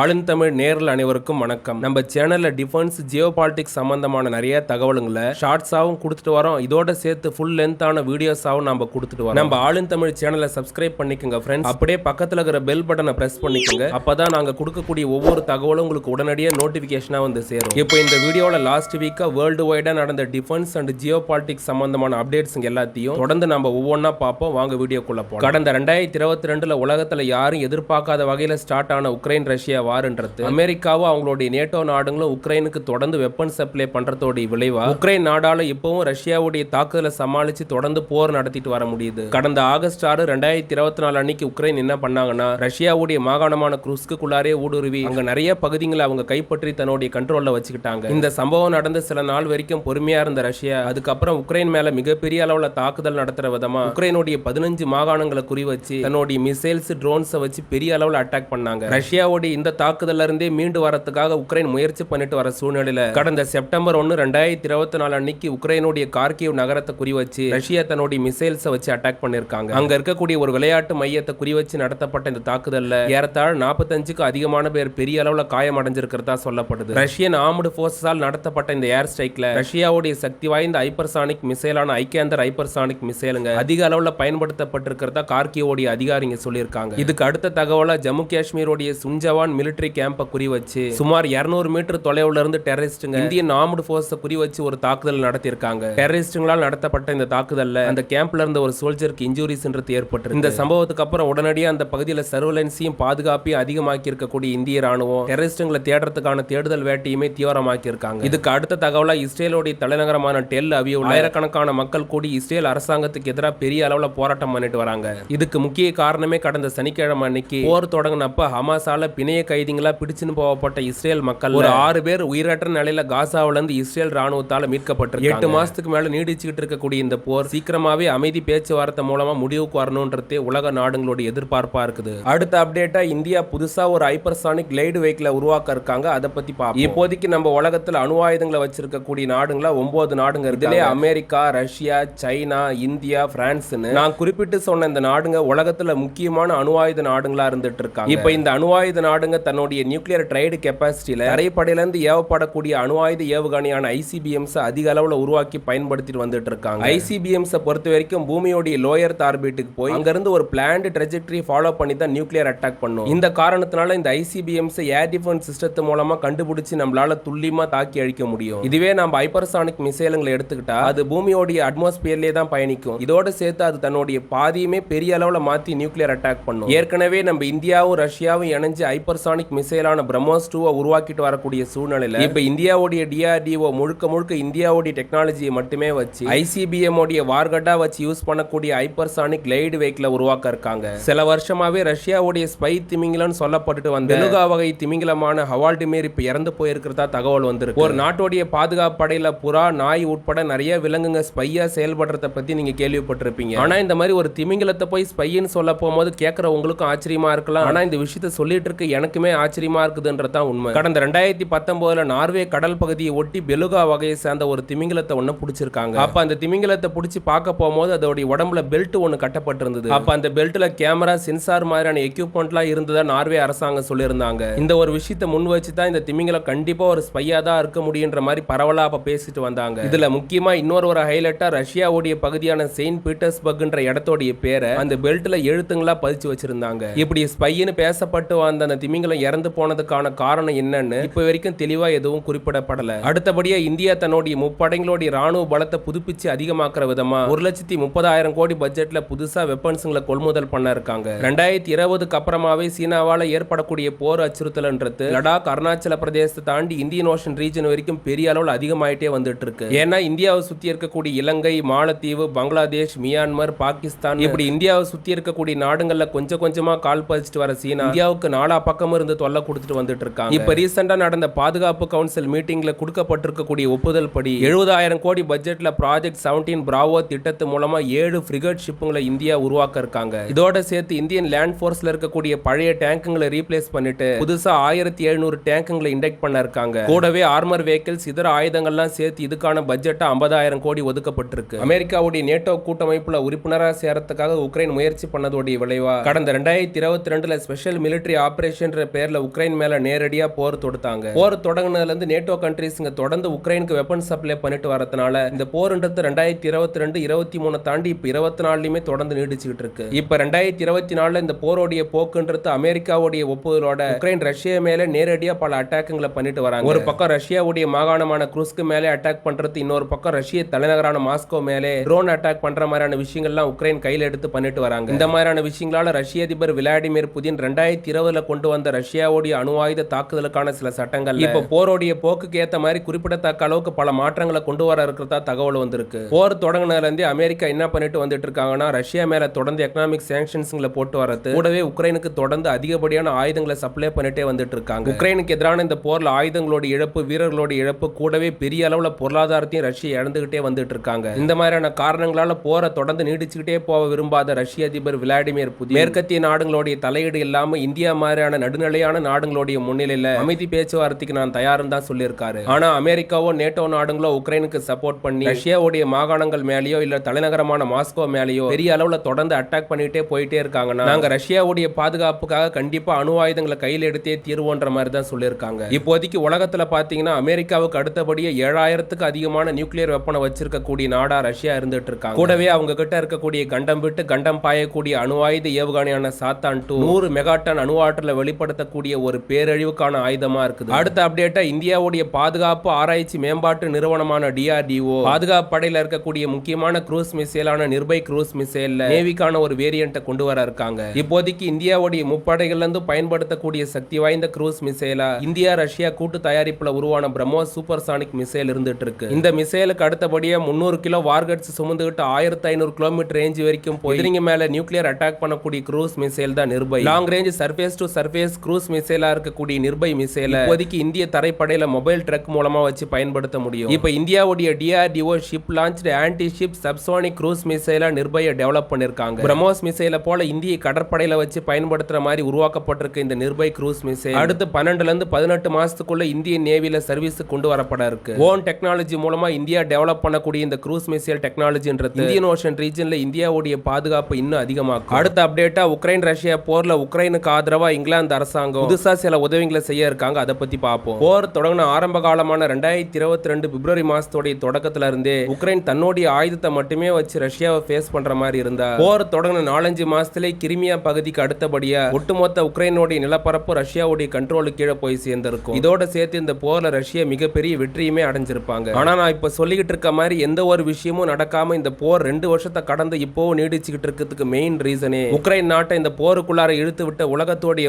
ஆளும் தமிழ் நேரில் அனைவருக்கும் வணக்கம். நம்ம சேனல்ல டிஃபென்ஸ் ஜியோ பாலிடிக்ஸ் சம்பந்தமான நிறைய தகவலுங்களை ஷார்ட்ஸாவும் கொடுத்துட்டு வரோம். இதோட சேர்த்து ஃபுல் லென்த்தான வீடியோஸாவும் நம்ம கொடுத்துட்டு வரோம். நம்ம ஆளும் தமிழ் சேனலை சப்ஸ்கிரைப் பண்ணிக்கோங்க ஃப்ரெண்ட்ஸ் அப்படியே பக்கத்தில் இருக்கிற பெல் பட்டனை பிரஸ் பண்ணிக்கோங்க. அப்பதான் நாங்க கொடுக்கக்கூடிய ஒவ்வொரு தகவலும் உங்களுக்கு உடனடியாக நோட்டிபிகேஷனா வந்து சேரும். இப்போ இந்த வீடியோல லாஸ்ட் வீக்காக வேர்ல்டு வைடா நடந்த டிஃபென்ஸ் அண்ட் ஜியோ பாலிடிக்ஸ் சம்பந்தமான அப்டேட்ஸ் எல்லாத்தையும் தொடர்ந்து நம்ம ஒவ்வொன்றா பார்ப்போம். வாங்க வீடியோக்குள்ள போலாம். கடந்த ரெண்டாயிரத்தி இருபத்தி ரெண்டுல உலகத்தில் யாரும் எதிர்பார்க்காத வகையில் ஸ்டார்ட் ஆன உக்ரைன் ரஷ்யா வார்ன்றது. அமெரிக்காவும் அவங்களுடைய நேட்டோ நாடுகளும் உக்ரைனுக்கு தொடர்ந்து வெப்பன் சப்ளை பண்றதோடைய விளைவா? உக்ரைன் நாடால இப்பவும் ரஷ்யாவுடைய தாக்குதலை சமாளிச்சு தொடர்ந்து போர் நடத்திட்டு வர முடியுது. கடந்த ஆகஸ்ட் ஆறு ரெண்டாயிரத்தி இருபத்தி நாலு அன்னைக்கு உக்ரைன் என்ன பண்ணாங்கன்னா ரஷ்யாவுடைய மாகாணமான குருஸ்குள்ளாரே ஊடுருவி அங்க நிறைய பகுதிகளை அவங்க கைப்பற்றி தன்னுடைய கண்ட்ரோல்ல வச்சுக்கிட்டாங்க. இந்த சம்பவம் நடந்த சில நாள் வரைக்கும் பொறுமையா இருந்த ரஷ்யா அதுக்கப்புறம் உக்ரைன் மேல மிகப்பெரிய அளவுல தாக்குதல் நடத்துற விதமா உக்ரைனுடைய பதினஞ்சு மாகாணங்களை குறி வச்சு தன்னுடைய மிசைல்ஸ் ட்ரோன்ஸை வச்சு பெரிய அளவுல அட்டாக் பண்ணாங்க. ரஷ்யாவுடைய இந்த தாக்குதல்ல இருந்தே மீண்டு வரதுக்காக உக்ரைன் முயற்சி பண்ணிட்டு வர சூழ்நிலையில கடந்த செப்டம்பர் ஒன்னு ரெண்டாயிரத்தி இருபத்தி நாலு அன்னைக்கு உக்ரைனுடைய கார்கிவ் நகரத்தை குறி வச்சு ரஷ்யா தன்னுடைய மிசைல்ஸை வச்சு அட்டாக் பண்ணிருக்காங்க அங்க இருக்கக்கூடிய ஒரு விளையாட்டு மையத்தை குறி வச்சு நடத்தப்பட்ட இந்த தாக்குதல்ல ஏறத்தாழ நாற்பத்தஞ்சுக்கு அதிகமான பேர் பெரிய அளவுல காயம் அடைஞ்சிருக்கிறதா சொல்லப்படுது. ரஷ்யன் ஆர்ம்டு போர்ஸால் நடத்தப்பட்ட இந்த ஏர் ஸ்ட்ரைக்ல ரஷ்யாவுடைய சக்தி வாய்ந்த ஹைப்பர்சானிக் மிசைலான ஐக்கியாந்தர் ஹைப்பர்சானிக் மிசைலுங்க அதிக அளவுல பயன்படுத்தப்பட்டிருக்கிறதா கார்கியோடைய அதிகாரிங்க சொல்லியிருக்காங்க. இதுக்கு அடுத்த தகவலா ஜம்மு காஷ்மீருடைய சுஞ்சவான் மிலிட்டரி கேம்பை குறி வச்சு சுமார் 200 மீட்டர் தொலைவுல இருந்து டெரரிஸ்டுங்க இந்தியன் ஆர்ம்டு போர்ஸை குறி வச்சு ஒரு தாக்குதல் நடத்தியிருக்காங்க. டெரரிஸ்டுங்களால் நடத்தப்பட்ட இந்த தாக்குதல்ல அந்த கேம்ப்ல இருந்த ஒரு சோல்ஜருக்கு இன்ஜூரிஸ்ன்றது ஏற்பட்டு இந்த சம்பவத்துக்கு அப்புறம் உடனடியாக அந்த பகுதியில் சர்வலன்ஸையும் பாதுகாப்பையும் அதிகமாக்கி இருக்கக்கூடிய இந்திய ராணுவம் டெரரிஸ்டுங்களை தேடுறதுக்கான தேடுதல் வேட்டையுமே தீவிரமாக்கி இருக்காங்க இதுக்கு அடுத்த தகவலா இஸ்ரேலுடைய தலைநகரமான டெல் அவியூ ஆயிரக்கணக்கான மக்கள் கூடி இஸ்ரேல் அரசாங்கத்துக்கு எதிராக பெரிய அளவுல போராட்டம் பண்ணிட்டு வராங்க. இதுக்கு முக்கிய காரணமே கடந்த சனிக்கிழமை அன்னைக்கு போர் தொடங்கினப்ப ஹமாஸால பிணைய கைதிகளா பிடிச்சுன்னு போகப்பட்ட இஸ்ரேல் மக்கள் ஒரு ஆறு பேர் உயிரற்ற நிலையில காசாவுல இருந்து இஸ்ரேல் ராணுவத்தால மீட்கப்பட்டு எட்டு மாசத்துக்கு மேல நீடிச்சுக்கிட்டு இருக்கக்கூடிய இந்த போர் சீக்கிரமாவே அமைதி பேச்சுவார்த்தை மூலமா முடிவுக்கு வரணும்ன்றதே உலக நாடுகளுடைய எதிர்பார்ப்பா இருக்குது. அடுத்த அப்டேட்டா இந்தியா புதுசா ஒரு ஹைப்பர்சானிக் லைடு வெஹிக்கிளை உருவாக்க இருக்காங்க. அதை பத்தி பார்ப்போம். இப்போதைக்கு நம்ம உலகத்துல அணு ஆயுதங்களை வச்சிருக்கக்கூடிய நாடுங்களா ஒன்பது நாடுங்க இதுலயே அமெரிக்கா ரஷ்யா சைனா இந்தியா பிரான்ஸ்னு நான் குறிப்பிட்டு சொன்ன இந்த நாடுங்க உலகத்துல முக்கியமான அணு ஆயுத நாடுங்களா இருந்துட்டு இருக்காங்க. இப்ப இந்த அணு ஆயுத நாடுங்க தன்னுடைய நியூக்ளியர் ட்ரைடு கெப்பாசிட்டியில் தரைப்படையிலிருந்து ஏவப்படக்கூடிய அணு ஆயுத ஏவுகணையான ஐசிபிஎம்ஸ் அதிக அளவில் உருவாக்கி பயன்படுத்திட்டு வந்துட்டு இருக்காங்க. ஐசிபிஎம்ஸ் பொறுத்த வரைக்கும் பூமியோடைய லோயர் ஆர்பிட்டுக்கு போய் அங்கிருந்து ஒரு பிளான்டு ட்ரெஜெக்டரி ஃபாலோ பண்ணி தான் நியூக்ளியர் அட்டாக் பண்ணும். இந்த காரணத்தினால இந்த ஐசிபிஎம்ஸ் ஏர் டிஃபென்ஸ் சிஸ்டத்து மூலமா கண்டுபிடிச்சு நம்மளால துல்லியமா தாக்கி அழிக்க முடியும். இதுவே நம்ம ஹைப்பர்சானிக் மிசைலுங்களை எடுத்துக்கிட்டா அது பூமியோடைய அட்மாஸ்பியர்லேயே தான் பயணிக்கும். இதோட சேர்த்து அது தன்னுடைய பாதியுமே பெரிய அளவில் மாற்றி நியூக்ளியர் அட்டாக் பண்ணும். ஏற்கனவே நம்ம இந்தியாவும் ரஷ்யாவும் இணைஞ்சு ஹைப்பர்சானிக் மிசைலான பிரம்மோஸ் டூவை உருவாக்கிட்டு வரக்கூடிய சூழ்நிலையில இப்ப இந்தியாவுடைய டிஆர்டிஓ முழுக்க முழுக்க இந்தியாவுடைய டெக்னாலஜியை மட்டுமே வச்சு ஐசிபிஎம் உடைய வார்கட்டா வச்சு யூஸ் பண்ணக்கூடிய ஹைப்பர்சானிக் லைடு வெஹிக்கிளை உருவாக்க இருக்காங்க. சில வருஷமாவே ரஷ்யாவுடைய ஸ்பை திமிங்கிலன்னு சொல்லப்பட்டுட்டு வந்த பெலுகா வகை திமிங்கிலமான ஹவால்டிமேர் இப்ப இறந்து போயிருக்கிறதா தகவல் வந்திருக்கு. ஒரு நாட்டுடைய பாதுகாப்பு படையில புறா நாய் உட்பட நிறைய விலங்குங்க ஸ்பையா செயல்படுறத பத்தி நீங்க கேள்விப்பட்டிருப்பீங்க. ஆனா இந்த மாதிரி ஒரு திமிங்கலத்தை போய் ஸ்பைன்னு சொல்ல போகும்போது கேட்கற உங்களுக்கும் ஆச்சரியமா இருக்கலாம். ஆனா இந்த விஷயத்த சொல்லிட்டு இருக்க எல்லாருக்குமே ஆச்சரியமாக இருக்குதுன்றது தான் உண்மை. கடந்த ரெண்டாயிரத்தி பத்தொம்போதில் நார்வே கடல் பகுதியை ஒட்டி பெலுகா வகையை சேர்ந்த ஒரு திமிங்கலத்தை ஒன்று பிடிச்சிருக்காங்க. அப்போ அந்த திமிங்கலத்தை பிடிச்சி பார்க்க போகும்போது அதோடைய உடம்புல பெல்ட் ஒன்று கட்டப்பட்டிருந்தது. அப்போ அந்த பெல்ட்டில் கேமரா சென்சார் மாதிரியான எக்யூப்மெண்ட்லாம் இருந்ததாக நார்வே அரசாங்கம் சொல்லியிருந்தாங்க. இந்த ஒரு விஷயத்தை முன் வச்சு தான் இந்த திமிங்கலம் கண்டிப்பாக ஒரு ஸ்பையாக தான் இருக்க முடியுன்ற மாதிரி பரவலாக அப்போ பேசிட்டு வந்தாங்க. இதில் முக்கியமாக இன்னொரு ஒரு ஹைலைட்டாக ரஷ்யாவுடைய பகுதியான செயின்ட் பீட்டர்ஸ்பர்க்ன்ற இடத்தோடைய பேரை அந்த பெல்ட்டில் எழுத்துங்களா பதிச்சு வச்சிருந்தாங்க. இப்படி ஸ்பைன்னு பேசப்பட்டு வந்த அந்த திமிங்கல திமிங்கலம் இறந்து போனதுக்கான காரணம் என்னன்னு இப்ப வரைக்கும் தெளிவா எதுவும் குறிப்பிடப்படல. அடுத்தபடியா இந்தியா தன்னுடைய முப்படைங்களுடைய ராணுவ பலத்தை புதுப்பிச்சு அதிகமாக்குற விதமா ஒரு லட்சத்தி முப்பதாயிரம் கோடி பட்ஜெட்ல புதுசா வெப்பன்ஸுங்களை கொள்முதல் பண்ண இருக்காங்க. ரெண்டாயிரத்தி இருபதுக்கு அப்புறமாவே சீனாவால ஏற்படக்கூடிய போர் அச்சுறுத்தல்ன்றது லடாக் அருணாச்சல பிரதேசத்தை தாண்டி இந்தியன் ஓஷன் ரீஜன் வரைக்கும் பெரிய அளவில் அதிகமாயிட்டே வந்துட்டு இருக்கு. ஏன்னா இந்தியாவை சுத்தி இருக்கக்கூடிய இலங்கை மாலத்தீவு பங்களாதேஷ் மியான்மர் பாகிஸ்தான் இப்படி இந்தியாவை சுத்தி இருக்கக்கூடிய நாடுகள்ல கொஞ்சம் கொஞ்சமா கால் பதிச்சுட்டு வர சீனா இந்தியாவுக்கு நாலா பக்கமும் இருந்து தொல்லை கொடுத்துட்டு வந்துட்டு இருக்காங்க இப்ப ரீசெண்டா நடந்த பாதுகாப்பு கவுன்சில் மீட்டிங்ல கொடுக்கப்பட்டிருக்கக்கூடிய ஒப்புதல் படி எழுபதாயிரம் கோடி பட்ஜெட்ல ப்ராஜெக்ட் செவன்டீன் பிராவோ திட்டத்து மூலமா ஏழு ஃப்ரிகட் ஷிப்புங்களை இந்தியா உருவாக்க இருக்காங்க. இதோட சேர்த்து இந்தியன் லேண்ட் ஃபோர்ஸ்ல இருக்கக்கூடிய பழைய டேங்குங்களை ரீப்ளேஸ் பண்ணிட்டு புதுசா ஆயிரத்தி எழுநூறு டேங்குங்களை இண்டெக்ட் பண்ண இருக்காங்க. கூடவே ஆர்மர் வெஹிக்கிள்ஸ் இதர ஆயுதங்கள்லாம் சேர்த்து இதுக்கான பட்ஜெட்டா ஐம்பதாயிரம் கோடி ஒதுக்கப்பட்டிருக்கு. அமெரிக்காவுடைய நேட்டோ கூட்டமைப்புல உறுப்பினராக சேரத்துக்காக உக்ரைன் முயற்சி பண்ணதோடைய விளைவா கடந்த ரெண்டாயிரத்தி இருபத்தி ரெண்டுல ஸ்பெஷல் மிலிட்டரி ஆபரேஷன் அப்படின்ற பேரில் உக்ரைன் மேலே நேரடியாக போர் தொடுத்தாங்க. போர் தொடங்கினதுலேருந்து நேட்டோ கண்ட்ரீஸ்ங்க தொடர்ந்து உக்ரைனுக்கு வெப்பன் சப்ளை பண்ணிட்டு வரதுனால இந்த போர்ன்றது ரெண்டாயிரத்தி இருபத்தி ரெண்டு இருபத்தி மூணு தாண்டி இப்போ இருபத்தி நாலுலையுமே தொடர்ந்து நீடிச்சுக்கிட்டு இருக்கு. இப்போ ரெண்டாயிரத்தி இருபத்தி நாலில் இந்த போரோடைய போக்குன்றது அமெரிக்காவுடைய ஒப்புதலோட உக்ரைன் ரஷ்யா மேலே நேரடியாக பல அட்டாக்குங்களை பண்ணிட்டு வராங்க. ஒரு பக்கம் ரஷ்யாவுடைய மாகாணமான குரூஸ்க்கு மேலே அட்டாக் பண்றது இன்னொரு பக்கம் ரஷ்ய தலைநகரான மாஸ்கோ மேலே ட்ரோன் அட்டாக் பண்ற மாதிரியான விஷயங்கள்லாம் உக்ரைன் கையில் எடுத்து பண்ணிட்டு வராங்க. இந்த மாதிரியான விஷயங்களால ரஷ்ய அதிபர் விளாடிமிர் புதின் ரெண்டாயிரத்தி இருபதுல கொண்டு வந்த ரஷ்யாவுடைய அணு ஆயுத தாக்குதலுக்கான சில சட்டங்கள் இப்ப போரோடைய போக்குக்கு ஏத்த மாதிரி குறிப்பிடத்தக்க அளவுக்கு பல மாற்றங்களை கொண்டு வர இருக்கிறதா தகவல் வந்திருக்கு. போர் தொடங்கினதுல இருந்தே அமெரிக்கா என்ன பண்ணிட்டு வந்துட்டு இருக்காங்கன்னா ரஷ்யா மேல தொடர்ந்து எக்கனாமிக் சாங்ஷன்ஸ்களை போட்டு வரது கூடவே உக்ரைனுக்கு தொடர்ந்து அதிகப்படியான ஆயுதங்களை சப்ளை பண்ணிட்டே வந்துட்டு இருக்காங்க. உக்ரைனுக்கு எதிரான இந்த போர்ல ஆயுதங்களோட இழப்பு வீரர்களோட இழப்பு கூடவே பெரிய அளவுல பொருளாதாரத்தையும் ரஷ்யா இழந்துகிட்டே வந்துட்டு இருக்காங்க. இந்த மாதிரியான காரணங்களால போரை தொடர்ந்து நீடிச்சுக்கிட்டே போக விரும்பாத ரஷ்ய அதிபர் விளாடிமிர் புதின் மேற்கத்திய நாடுகளுடைய தலையீடு இல்லாம இந்தியா மாதிரியான நடு நடுநிலையான நாடுகளுடைய முன்னிலையில அமைதி பேச்சுவார்த்தைக்கு நான் தயாருன்னு தான் சொல்லியிருக்காரு. ஆனா அமெரிக்காவோ நேட்டோ நாடுகளோ உக்ரைனுக்கு சப்போர்ட் பண்ணி ரஷ்யாவுடைய மாகாணங்கள் மேலேயோ இல்ல தலைநகரமான மாஸ்கோ மேலேயோ பெரிய அளவுல தொடர்ந்து அட்டாக் பண்ணிட்டே போயிட்டே இருக்காங்கன்னா நாங்க ரஷ்யாவுடைய பாதுகாப்புக்காக கண்டிப்பா அணு ஆயுதங்களை கையில் எடுத்தே தீர்வோன்ற மாதிரி தான் சொல்லியிருக்காங்க. இப்போதைக்கு உலகத்துல பாத்தீங்கன்னா அமெரிக்காவுக்கு அடுத்தபடியே ஏழாயிரத்துக்கு அதிகமான நியூக்ளியர் வெப்பனை வச்சிருக்கக்கூடிய நாடா ரஷ்யா இருந்துட்டு இருக்காங்க. கூடவே அவங்க கிட்ட இருக்கக்கூடிய கண்டம் விட்டு கண்டம் பாயக்கூடிய அணு ஆயுத ஏவுகணையான சாத்தான் டூ நூறு மெகாட்டன் அணு ஆற்றலை ஏற்படுத்தக்கூடிய ஒரு பேரழிவுக்கான ஆயுதமா இருக்குது. அடுத்த அப்டேட்டா இந்தியாவுடைய பாதுகாப்பு ஆராய்ச்சி மேம்பாட்டு நிறுவனமான டிஆர்டிஓ பாதுகாப்பு படையில இருக்கக்கூடிய முக்கியமான குரூஸ் மிசைலான நிர்பை குரூஸ் மிசைல்ல நேவிக்கான ஒரு வேரியண்ட்டை கொண்டு வர இருக்காங்க. இப்போதைக்கு இந்தியாவுடைய முப்படைகள்ல இருந்து பயன்படுத்தக்கூடிய சக்தி வாய்ந்த குரூஸ் மிசைலா இந்தியா ரஷ்யா கூட்டு தயாரிப்புல உருவான பிரம்மோஸ் சூப்பர் சானிக் மிசைல் இருந்துட்டு இருக்கு. இந்த மிசைலுக்கு அடுத்தபடியா முந்நூறு கிலோ வார்கட்ஸ் சுமந்துகிட்டு ஆயிரத்தி ஐநூறு கிலோமீட்டர் ரேஞ்ச் வரைக்கும் போய் நீங்க மேல நியூக்ளியர் அட்டாக் பண்ணக்கூடிய குரூஸ் மிசைல் தான் Nirbhay. Long range surface to surface cruise மிசைலா இருக்கக்கூடிய நிர்பை மிசைல இப்போதைக்கு இந்திய தரைப்படையில மொபைல் ட்ரக் மூலமா வச்சு பயன்படுத்த முடியும். இப்ப இந்தியாவுடைய DRDO ship launch anti ship subsonic cruise மிசைலா நிர்பையை டெவலப் பண்ணிருக்காங்க. பிரம்மோஸ் மிசைல போல இந்திய கடற்படையில வச்சு பயன்படுத்துற மாதிரி உருவாக்கப்பட்டிருக்க இந்த நிர்பை குரூஸ் மிசைல் அடுத்து பன்னெண்டுல இருந்து பதினெட்டு மாசத்துக்குள்ள இந்திய நேவியில் சர்வீஸ் கொண்டு வரப்பட இருக்கு. ஓன் டெக்னாலஜி மூலமா இந்தியா டெவலப் பண்ணக்கூடிய இந்த குரூஸ் மிசைல் டெக்னாலஜின்றது இந்தியன் ஓஷன் ரீஜன்ல இந்தியாவுடைய பாதுகாப்பு இன்னும் அதிகமாக்கும். அடுத்த அப்டேட்டா உக்ரைன் ரஷ்யா போர்ல உக்ரைனுக்கு ஆதரவா இங்கிலாந்து அரசு அரசாங்கம். புதுசா சில உதவிகளை செய்ய இருக்காங்க. அதை பத்தி பார்ப்போம். போர் தொடங்கின ஆரம்ப காலமான ரெண்டாயிரத்தி இருபத்தி ரெண்டு பிப்ரவரி மாசத்தோடைய தொடக்கத்துல இருந்தே உக்ரைன் தன்னுடைய ஆயுதத்தை மட்டுமே வச்சு ரஷ்யாவை ஃபேஸ் பண்ற மாதிரி இருந்தா. போர் தொடங்கின நாலஞ்சு மாசத்திலே கிரிமியா பகுதிக்கு அடுத்தபடியா ஒட்டுமொத்த உக்ரைனுடைய நிலப்பரப்பு ரஷ்யாவுடைய கண்ட்ரோலு கீழே போய் சேர்ந்திருக்கும். இதோட சேர்த்து இந்த போர்ல ரஷ்யா மிகப்பெரிய வெற்றியுமே அடைஞ்சிருப்பாங்க. ஆனா நான் இப்ப சொல்லிக்கிட்டு இருக்க மாதிரி எந்த ஒரு விஷயமும் நடக்காம இந்த போர் ரெண்டு வருஷத்தை கடந்து இப்போவும் நீடிச்சுக்கிட்டு இருக்கிறதுக்கு மெயின் ரீசனே உக்ரைன் நாட்டை இந்த போருக்குள்ளார இழுத்து விட்ட உலகத்தோடைய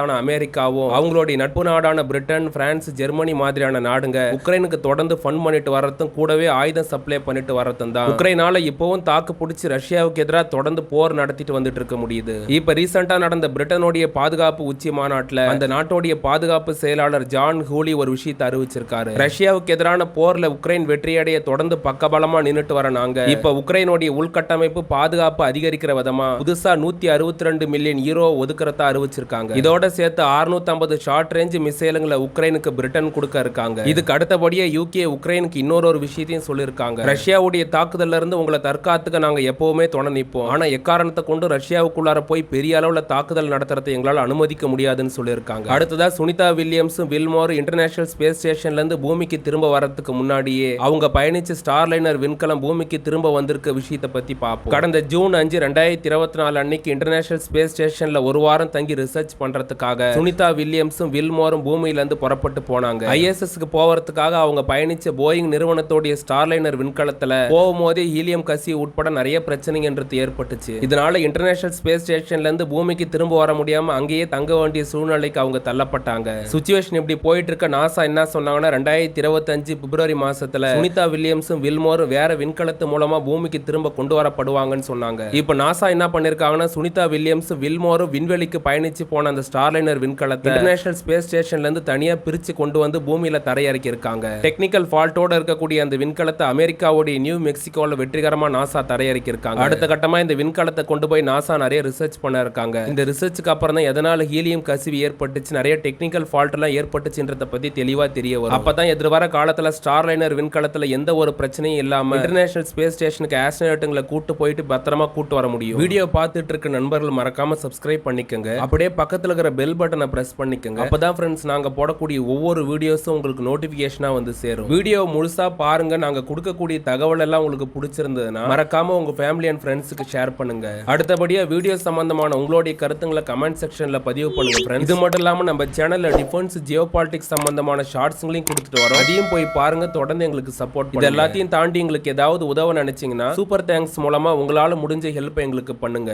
வல்லரசான அமெரிக்காவும் அவங்களுடைய நட்பு நாடான பிரிட்டன் பிரான்ஸ் ஜெர்மனி மாதிரியான நாடுங்க உக்ரைனுக்கு தொடர்ந்து ஃபண்ட் பண்ணிட்டு வரதும் கூடவே ஆயுதம் சப்ளை பண்ணிட்டு வரதும் தான். உக்ரைனால இப்பவும் தாக்கு பிடிச்சி ரஷ்யாவுக்கு எதிராக தொடர்ந்து போர் நடத்திட்டு வந்துட்டு இருக்க முடியுது. இப்ப ரீசெண்டா நடந்த பிரிட்டனுடைய பாதுகாப்பு உச்சி மாநாட்டுல அந்த நாட்டோடைய பாதுகாப்பு செயலாளர் ஜான் ஹூலி ஒரு விஷயத்தை அறிவிச்சிருக்காரு. ரஷ்யாவுக்கு எதிரான போர்ல உக்ரைன் வெற்றியடைய தொடர்ந்து பக்கபலமா நின்றுட்டு வர நாங்க இப்ப உக்ரைனுடைய உள்கட்டமைப்பு பாதுகாப்பு அதிகரிக்கிற விதமா புதுசா நூத்தி அறுபத்தி ரெண்டு மில்லியன் ஹீரோ ஒதுக்கிறதா அறிவிச்சிருக்காங்க. இதோட சேர்த்து 650 ஷார்ட் ரேஞ்ச் மிசைலுங்களை உக்ரைனுக்கு பிரிட்டன் கொடுக்க இருக்காங்க. இதுக்கு அடுத்தபடியே யூகே உக்ரைனுக்கு இன்னொரு ஒரு விஷயத்தையும் சொல்லியிருக்காங்க. ரஷ்யாவுடைய தாக்குதல்ல இருந்து உங்களை தற்காத்துக்க நாங்க எப்பவுமே துணை நிற்போம். ஆனா எக்காரணத்தை கொண்டு ரஷ்யாவுக்குள்ளார போய் பெரிய அளவுல தாக்குதல் நடத்துறதை எங்களால் அனுமதிக்க முடியாதுன்னு சொல்லியிருக்காங்க. அடுத்ததா சுனிதா வில்லியம்ஸும் வில்மோர் இன்டர்நேஷனல் ஸ்பேஸ் ஸ்டேஷன்ல இருந்து பூமிக்கு திரும்ப வரதுக்கு முன்னாடியே அவங்க பயணிச்ச ஸ்டார்லைனர் விண்கலம் பூமிக்கு திரும்ப வந்திருக்க விஷயத்தை பத்தி பார்ப்போம். கடந்த ஜூன் அஞ்சு ரெண்டாயிரத்தி இருபத்தி நாலு அன்னைக்கு இன்டர்நேஷனல் ஸ்பேஸ் ஸ்டேஷன்ல ஒரு வாரம் தங்கி ரிசர்ச் பண்றதுக்கு பண்றதுக்காக சுனிதா வில்லியம்ஸும் வில்மோரும் பூமியில இருந்து புறப்பட்டு போனாங்க. ஐஎஸ்எஸ்க்கு போவதுக்காக அவங்க பயணிச்ச போயிங் நிறுவனத்தோடைய ஸ்டார்லைனர் விண்கலத்துல போகும்போதே ஹீலியம் கசி உட்பட நிறைய பிரச்சனைன்றது ஏற்பட்டுச்சு. இதனால இன்டர்நேஷனல் ஸ்பேஸ் ஸ்டேஷன்ல இருந்து பூமிக்கு திரும்ப வர முடியாம அங்கேயே தங்க வேண்டிய சூழ்நிலைக்கு அவங்க தள்ளப்பட்டாங்க. சுச்சுவேஷன் இப்படி போயிட்டு இருக்க நாசா என்ன சொன்னாங்கன்னா ரெண்டாயிரத்தி இருபத்தஞ்சு பிப்ரவரி மாசத்துல சுனிதா வில்லியம்ஸும் வில்மோரும் வேற விண்கலத்து மூலமா பூமிக்கு திரும்ப கொண்டு வரப்படுவாங்கன்னு சொன்னாங்க. இப்போ நாசா என்ன பண்ணிருக்காங்கன்னா சுனிதா வில்லியம்ஸ் வில்மோரும் விண்வெளிக்கு பயணிச்சு போன அந்த ஸ்டார் ஸ்டார்லைனர் விண்கலத்தை இன்டர்நேஷனல் ஸ்பேஸ் ஸ்டேஷன்லேருந்து தனியாக தனியா பிரிச்சு கொண்டு வந்து பூமியில் தரையிறக்கி இருக்காங்க டெக்னிக்கல் ஃபால்ட்டோட இருக்கக்கூடிய அந்த விண்கலத்தை அமெரிக்காவுடைய நியூ மெக்சிகோவில் வெற்றிகரமா நாசா தரையிறக்கி இருக்காங்க அடுத்த கட்டமா இந்த விண்கலத்தை கொண்டு போய் நாசா நிறைய ரிசர்ச் பண்ண இருக்காங்க இந்த ரிசர்ச்சுக்கு அப்புறம் தான் எதனால் ஹீலியம் கசிவு ஏற்பட்டுச்சு நிறைய டெக்னிக்கல் ஃபால்ட்லாம் ஏற்பட்டுச்சுன்றத பத்தி தெளிவா தெரிய வரும். அப்பதான் எதிர்வர காலத்தில் ஸ்டார்லைனர் விண்கலத்தில் எந்த ஒரு பிரச்சனையும் இல்லாமல் இன்டர்நேஷனல் ஸ்பேஸ் ஸ்டேஷனுக்கு ஆஸ்ட்ரோனட்டுங்களை கூட்டு போயிட்டு பத்திரமா கூட்டு வர முடியும். வீடியோ பார்த்துட்டு இருக்க நண்பர்கள் மறக்காம சப்ஸ்கிரைப் பண்ணிக்கோங்க. அப்படியே பக்கத்துல இருக்கிற பெல் பட்டனை ப்ரெஸ் பண்ணிக்கோங்க. அப்பதான் ஃப்ரெண்ட்ஸ் நாங்க போடக்கூடிய ஒவ்வொரு வீடியோஸும் உங்களுக்கு நோட்டிபிகேஷனா வந்து சேரும். வீடியோ முழுசா பாருங்க. நாங்க கொடுக்கக்கூடிய தகவல் எல்லாம் உங்களுக்கு பிடிச்சிருந்ததுன்னா மறக்காம உங்க ஃபேமிலி அண்ட் ஃப்ரெண்ட்ஸுக்கு ஷேர் பண்ணுங்க. அடுத்தபடியா வீடியோ சம்பந்தமான உங்களுடைய கருத்துங்களை கமெண்ட் செக்ஷன்ல பதிவு பண்ணுங்க ஃப்ரெண்ட்ஸ் இது மட்டும் இல்லாம நம்ம சேனல்ல டிஃபென்ஸ் ஜியோ பாலிடிக்ஸ் சம்பந்தமான ஷார்ட்ஸ்ங்களையும் கொடுத்துட்டு வரோம். அதையும் போய் பாருங்க. தொடர்ந்து எங்களுக்கு சப்போர்ட் இது எல்லாத்தையும் தாண்டி எங்களுக்கு ஏதாவது உதவ நினைச்சீங்கன்னா சூப்பர் தேங்க்ஸ் மூலமா உங்களால முடிஞ்ச ஹெல்ப் எங்களுக்கு பண்ணுங்க.